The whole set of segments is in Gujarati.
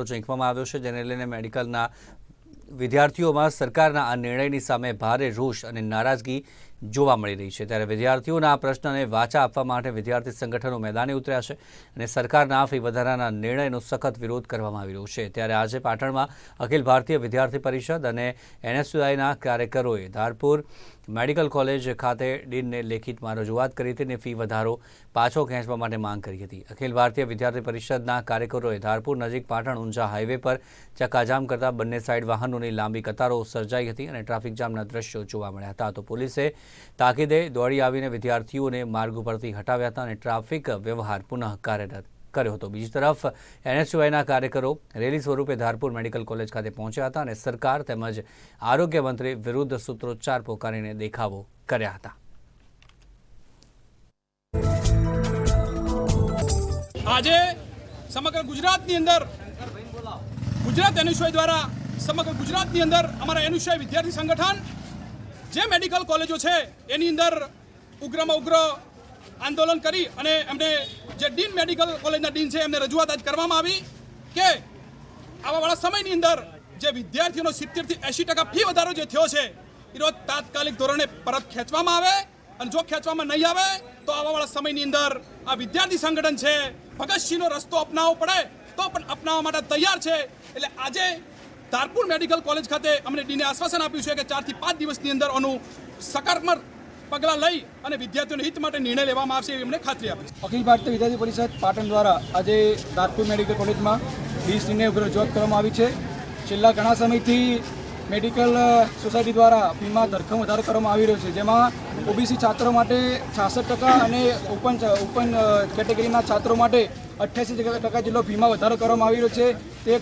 ઝીંકવામાં આવ્યો છે, જેને લઈને મેડિકલના વિદ્યાર્થીઓમાં સરકારના આ નિર્ણયની સામે ભારે રોષ અને નારાજગી જોવા મળી રહી છે. ત્યારે વિદ્યાર્થીઓના આ પ્રશ્નને વાચા આપવા માટે વિદ્યાર્થી સંગઠનો મેદાને ઉતર્યા છે અને સરકારના ફી વધારાના નિર્ણયનો સખત વિરોધ કરવામાં આવી રહ્યો છે. ત્યારે આજે પાટણમાં અખિલ ભારતીય વિદ્યાર્થી પરિષદ અને એનએસયુઆઈના કાર્યકરોએ ધારપુર મેડિકલ કોલેજ ખાતે ડીનને લેખિતમાં રજૂઆત કરી હતી અને ફી વધારો પાછો ખેંચવા માટે માંગ કરી હતી. અખિલ ભારતીય વિદ્યાર્થી પરિષદના કાર્યકરોએ ધારપુર નજીક પાટણ ઊંઝા હાઈવે પર ચક્કાજામ કરતા બંને સાઈડ વાહનોની લાંબી કતારો સર્જાઈ હતી અને ટ્રાફિક જામના દ્રશ્યો જોવા મળ્યા હતા. તો પોલીસે તાકીદે દોડી આવીને વિદ્યાર્થીઓને માર્ગ ઉપરથી હટાવ્યા હતા અને ટ્રાફિક વ્યવહાર પુનઃ કાર્યરત કર્યો હતો. બીજી તરફ એનએસયુઆઈના કાર્યકરો રેલી સ્વરૂપે ધારપુર મેડિકલ કોલેજ ખાતે પહોંચ્યા હતા અને સરકાર તેમજ આરોગ્ય મંત્રી વિરુદ્ધ સૂત્રોચ્ચાર પોકારીને દેખાવો કર્યા હતા. આજે સમગ્ર ગુજરાતની અંદર, ગુજરાત એનુસોય દ્વારા સમગ્ર ગુજરાતની અંદર અમારા એનુસોય વિદ્યાર્થી સંગઠન જે મેડિકલ કોલેજો છે, એની અંદર ઉગ્રમાં ઉગ્ર આંદોલન કરી અને એમને જે ડીન મેડિકલ કોલેજના ડીન છે, એમને રજૂઆત આજ કરવામાં આવી કે આવાવાળા સમયની અંદર જે વિદ્યાર્થીઓનો સિત્તેરથી એંશી ટકા ફી વધારો જે થયો છે, એ રોજ તાત્કાલિક ધોરણે પરત ખેંચવામાં આવે અને જો ખેંચવામાં નહીં આવે, તો આવાવાળા સમયની અંદર આ વિદ્યાર્થી સંગઠન છે, ભગતસિંહનો રસ્તો અપનાવવો પડે, તો પણ અપનાવવા માટે તૈયાર છે. એટલે આજે ધારપુર મેડિકલ કોલેજ ખાતે અમને ડીને આશ્વાસન આપ્યું છે કે ચારથી પાંચ દિવસની અંદર આનું સકારાત્મક પગલાં લઈ અને વિદ્યાર્થીઓના હિત માટે નિર્ણય લેવામાં આવશે એવી અમને ખાતરી આપી છે. અખિલ ભારતીય વિદ્યાર્થી પરિષદ પાટણ દ્વારા આજે તારપુર મેડિકલ કોલેજમાં ડીસીને રજૂઆત કરવામાં આવી છે. છેલ્લા ઘણા સમયથી મેડિકલ સોસાયટી દ્વારા ફીમાં ધરખમ વધારો કરવામાં આવી રહ્યો છે, જેમાં ઓબીસી છાત્રો માટે છાસઠ ટકા અને ઓપન ઓપન કેટેગરીના છાત્રો માટે અઠ્યાસી ટકા જેટલો ફીમાં વધારો કરવામાં આવી રહ્યો છે. તે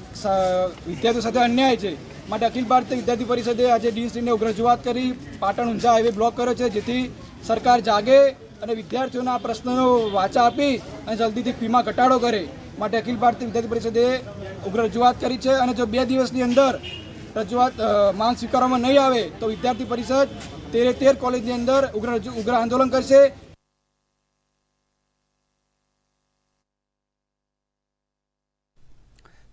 વિદ્યાર્થીઓ સાથે અન્યાય છે. માટે અખિલ ભારતીય વિદ્યાર્થી પરિષદે આજે ડીસીને ઉગ્ર રજૂઆત કરી. પાટણ ઊંઝા હાઈવે બ્લોક કર્યો છે, જેથી સરકાર જાગે અને વિદ્યાર્થીઓના આ પ્રશ્નનો વાચા આપી અને જલ્દીથી ફીમાં ઘટાડો કરે. માટે અખિલ ભારતીય વિદ્યાર્થી પરિષદે ઉગ્ર રજૂઆત કરી છે. અને જો બે દિવસની અંદર રજૂઆત માંગ સ્વીકારવામાં નહીં આવે, તો વિદ્યાર્થી પરિષદ તેરે તેર કોલેજની અંદર ઉગ્ર ઉગ્ર આંદોલન કરશે.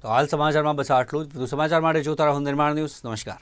તો હાલ સમાચારમાં બસ આટલું જ. વધુ સમાચાર માટે જોતા રહો નિર્માણ ન્યૂઝ. નમસ્કાર.